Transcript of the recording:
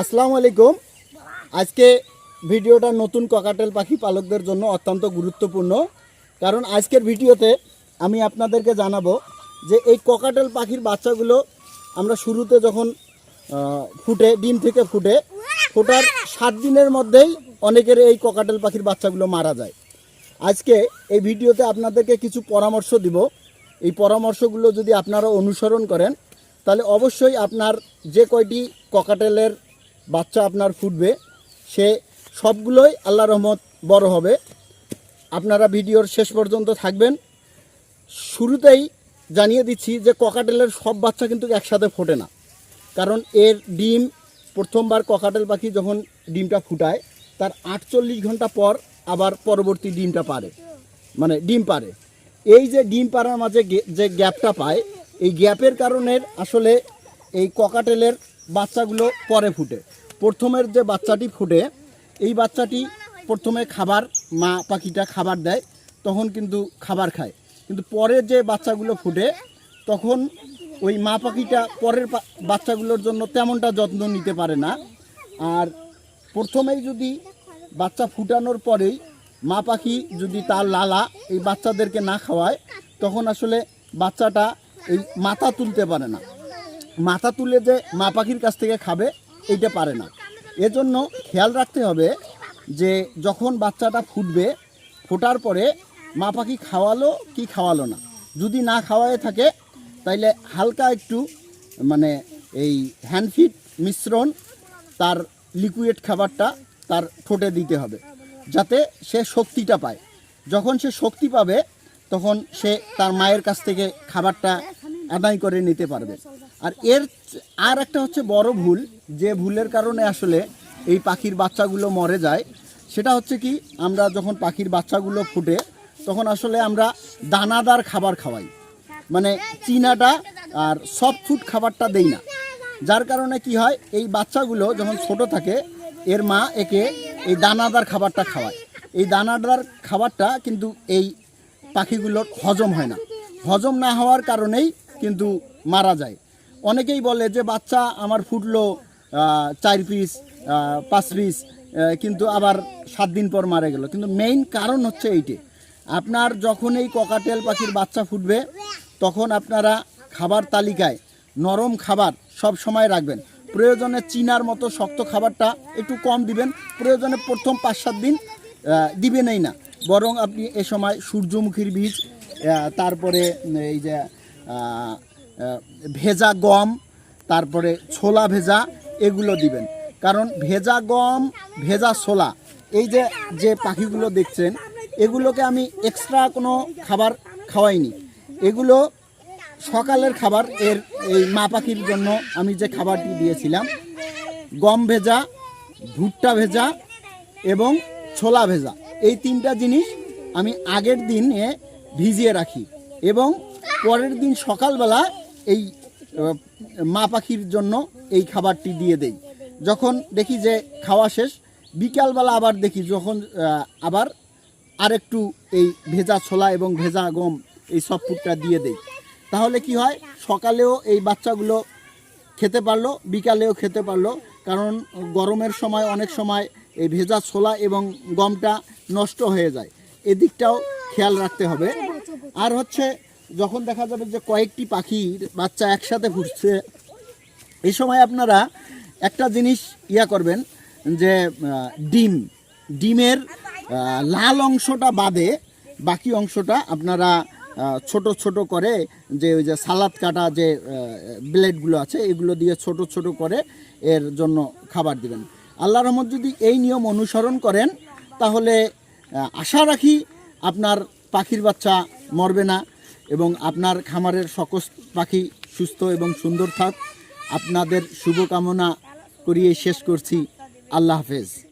আসসালামু আলাইকুম। আজকে ভিডিওটা নতুন ককাটেল পাখি পালকদের জন্য অত্যন্ত গুরুত্বপূর্ণ। কারণ আজকের ভিডিওতে আমি আপনাদেরকে জানাব যে এই ককাটেল পাখির বাচ্চাগুলো আমরা শুরুতে যখন ফুটে, ডিম থেকে ফুটে, ফোটার সাত দিনের মধ্যেই অনেকের এই ককাটেল পাখির বাচ্চাগুলো মারা যায়। আজকে এই ভিডিওতে আপনাদেরকে কিছু পরামর্শ দিব। এই পরামর্শগুলো যদি আপনারা অনুসরণ করেন, তাহলে অবশ্যই আপনার যে কয়টি ককাটেলের বাচ্চা আপনার ফুটবে, সে সবগুলোই আল্লাহ রহমত বড় হবে। আপনারা ভিডিওর শেষ পর্যন্ত থাকবেন। শুরুতেই জানিয়ে দিচ্ছি যে ককাটেলের সব বাচ্চা কিন্তু একসাথে ফোটে না। কারণ এর ডিম, প্রথমবার ককাটেল পাখি যখন ডিমটা ফুটায়, তার আটচল্লিশ ঘণ্টা পর আবার পরবর্তী ডিমটা পারে। মানে ডিম পারে। এই যে ডিম পাড়ার মাঝে যে গ্যাপটা পায়, এই গ্যাপের কারণে আসলে এই ককাটেলের বাচ্চাগুলো পরে ফুটে। প্রথমের যে বাচ্চাটি ফুটে, এই বাচ্চাটি প্রথমে খাবার, মা পাখিটা খাবার দেয়, তখন কিন্তু খাবার খায়। কিন্তু পরে যে বাচ্চাগুলো ফুটে, তখন ওই মা পাখিটা পরের বাচ্চাগুলোর জন্য তেমনটা যত্ন নিতে পারে না। আর প্রথমেই যদি বাচ্চা ফুটানোর পরেই মা পাখি যদি তার লালা এই বাচ্চাদেরকে না খাওয়ায়, তখন আসলে বাচ্চাটা এই মাথা তুলতে পারে না। মাথা তুলে যে মা পাখির কাছ থেকে খাবে, এইটা পারে না। এজন্য খেয়াল রাখতে হবে যে যখন বাচ্চাটা ফুটবে, ফোটার পরে মা পাখি খাওয়ালো কি খাওয়ালো না। যদি না খাওয়ায় থাকে, তাইলে হালকা একটু মানে এই হ্যান্ডফিট মিশ্রণ তার লিকুইড খাবারটা তার ঠোঁটে দিতে হবে, যাতে সে শক্তিটা পায়। যখন সে শক্তি পাবে, তখন সে তার মায়ের কাছ থেকে খাবারটা আদায় করে নিতে পারবে। আর এর আর একটা হচ্ছে বড় ভুল, যে ভুলের কারণে আসলে এই পাখির বাচ্চাগুলো মরে যায়, সেটা হচ্ছে কি, আমরা যখন পাখির বাচ্চাগুলো ফুটে, তখন আসলে আমরা দানাদার খাবার খাওয়াই। মানে চিনাটা আর সফট ফুড খাবারটা দেই না। যার কারণে কি হয়, এই বাচ্চাগুলো যখন ছোট থাকে, এর মা একে এই দানাদার খাবারটা খাওয়ায়। এই দানাদার খাবারটা কিন্তু এই পাখিগুলোর হজম হয় না। হজম না হওয়ার কারণেই কিন্তু মারা যায়। অনেকেই বলে যে বাচ্চা আমার ফুটলো চার পিস পাঁচ পিস কিন্তু আবার সাত দিন পর মারা গেল। কিন্তু মেইন কারণ হচ্ছে এইটি, আপনার যখন এই ককাটেল পাখির বাচ্চা ফুটবে, তখন আপনারা খাবার তালিকায় নরম খাবার সব সময় রাখবেন। প্রয়োজনে চিনার মতো শক্ত খাবারটা একটু কম দিবেন, প্রয়োজনে প্রথম পাঁচ সাত দিন দিবেনই না। বরং আপনি এ সময় সূর্যমুখীর বীজ তারপরে এই যে ভেজা গম, তারপরে ছোলা ভেজা, এগুলো দিবেন। কারণ ভেজা গম, ভেজা ছোলা, এই যে যে পাখিগুলো দেখছেন, এগুলোকে আমি এক্সট্রা কোনো খাবার খাওয়াইনি। এগুলো সকালের খাবার, এর এই মা পাখির জন্য আমি যে খাবারটি দিয়েছিলাম, গম ভেজা, ভুট্টা ভেজা এবং ছোলা ভেজা। এই তিনটা জিনিস আমি আগের দিনে ভিজিয়ে রাখি এবং পরের দিন সকালবেলা এই মা পাখির জন্য এই খাবারটি দিয়ে দেই। যখন দেখি যে খাওয়া শেষ, বিকালবেলা আবার দেখি যখন আবার আরেকটু এই ভেজা ছোলা এবং ভেজা গম এই সব ফুডটা দিয়ে দেই। তাহলে কি হয়, সকালেও এই বাচ্চাগুলো খেতে পারল, বিকালেও খেতে পারল, কারণ গরমের সময় অনেক সময় এই ভেজা ছোলা এবং গমটা নষ্ট হয়ে যায়। এদিকটাও খেয়াল রাখতে হবে। আর হচ্ছে যখন দেখা যাবে যে কয়েকটি পাখির বাচ্চা একসাথে ফুটছে এই সময় আপনারা একটা জিনিস ইয়া করবেন যে ডিম, ডিমের লাল অংশটা বাদে বাকি অংশটা আপনারা ছোট ছোট করে যে ওই যে সালাদ কাটা যে ব্লেডগুলো আছে, এগুলো দিয়ে ছোট ছোট করে এর জন্য খাবার দিবেন। আল্লাহ রহমত যদি এই নিয়ম অনুসরণ করেন, তাহলে আশা রাখি আপনার পাখির বাচ্চা মরবে না। এবং আপনার খামারের সকস পাখি সুস্থ এবং সুন্দর থাক। আপনাদের শুভকামনা করিয়ে শেষ করছি। আল্লাহ হাফেজ।